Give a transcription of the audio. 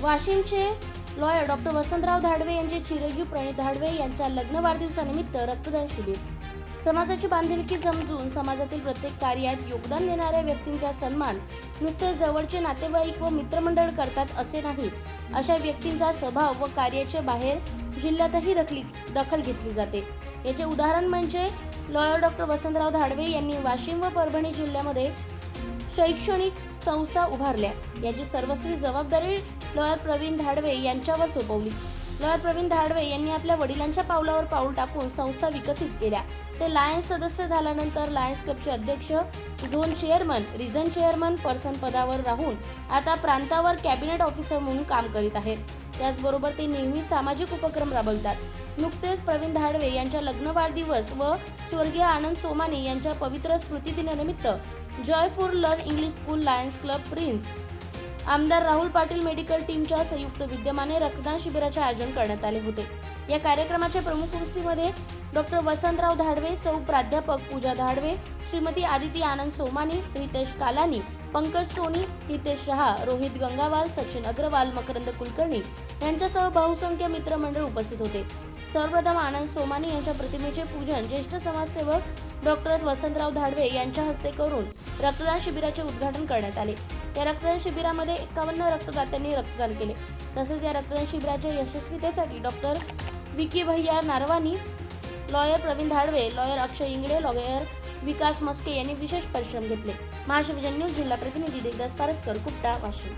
वाशिमचे lawyer doctor Vasantrao Dhadve यांचे चिरंजीव प्रणित धाडवे यांच्या लग्न वाढदिवसानिमित्त रक्तदान शिबिर. समाजाची बांधिलकी समजून समाजातील प्रत्येक कार्यात योगदान देणाऱ्या व्यक्तींचा सन्मान नुसते जवळचे नातेवाईक व मित्रमंडळ करतात असे नाही. अशा व्यक्तींचा स्वभाव व कार्याच्या बाहेर जिल्ह्यातही दखली दखल घेतली जाते. याचे उदाहरण म्हणजे लॉयर डॉक्टर वसंतराव धाडवे यांनी वाशिम व परभणी जिल्ह्यामध्ये शैक्षणिक संस्था उभारल्या. याची सर्वस्वी जबाबदारी लॉयर प्रवीण धाडवे यांच्यावर सोपवली. लॉयर प्रवीण धाडवे यांनी आपल्या वडिलांच्या पावलावर पाऊल टाकून संस्था विकसित केल्या. ते लायन्स सदस्य झाल्यानंतर लायन्स क्लबचे अध्यक्ष zone chairman region chairman person पदावर राहून आता प्रांतावर कॅबिनेट ऑफिसर म्हणून काम करीत आहेत. त्याचबरोबर ते नेहमी सामाजिक उपक्रम राबवितात. नुकतेच प्रवीण धाडवे यांच्या लग्न वाढदिवस व स्वर्गीय आनंद सोमानी यांच्या पवित्र स्मृतिदिनानिमित्त joy for learn English school lions club prince. आमदार राहुल पाटील मेडिकल टीमच्या संयुक्त विद्यमाने रक्तदान शिबिराचे आयोजन करण्यात आले होते. या कार्यक्रमाच्या प्रमुख उपस्थितीमध्ये डॉक्टर वसंतराव धाडवे सौ प्राध्यापक पूजा धाडवे श्रीमती आदिती आनंद सोमानी रितेश कालानी पंकज सोनी हितेश शहा रोहित गंगावाल सचिन अग्रवाल मकरंद कुलकर्णी यांच्यासह बहुसंख्य मित्रमंडळ उपस्थित होते. सर्वप्रथम आनंद सोमानी यांच्या प्रतिमेचे पूजन ज्येष्ठ समाजसेवक डॉक्टर वसंतराव धाडवे यांच्या हस्ते करून रक्तदान शिबिराचे उद्घाटन करण्यात आले. या रक्तदान शिबिरामध्ये एकावन्न रक्तदात्यांनी रक्तदान केले. तसेच या रक्तदान शिबिराच्या यशस्वीतेसाठी डॉक्टर विकी भैया Narwani lawyer Pravin Dhadwe lawyer Akshay Ingale lawyer Vikas Maske यांनी विशेष परिश्रम घेतले. महाशिवजन न्यूज जिल्हा प्रतिनिधी देवदास पारसकर कुपटा वाशिम.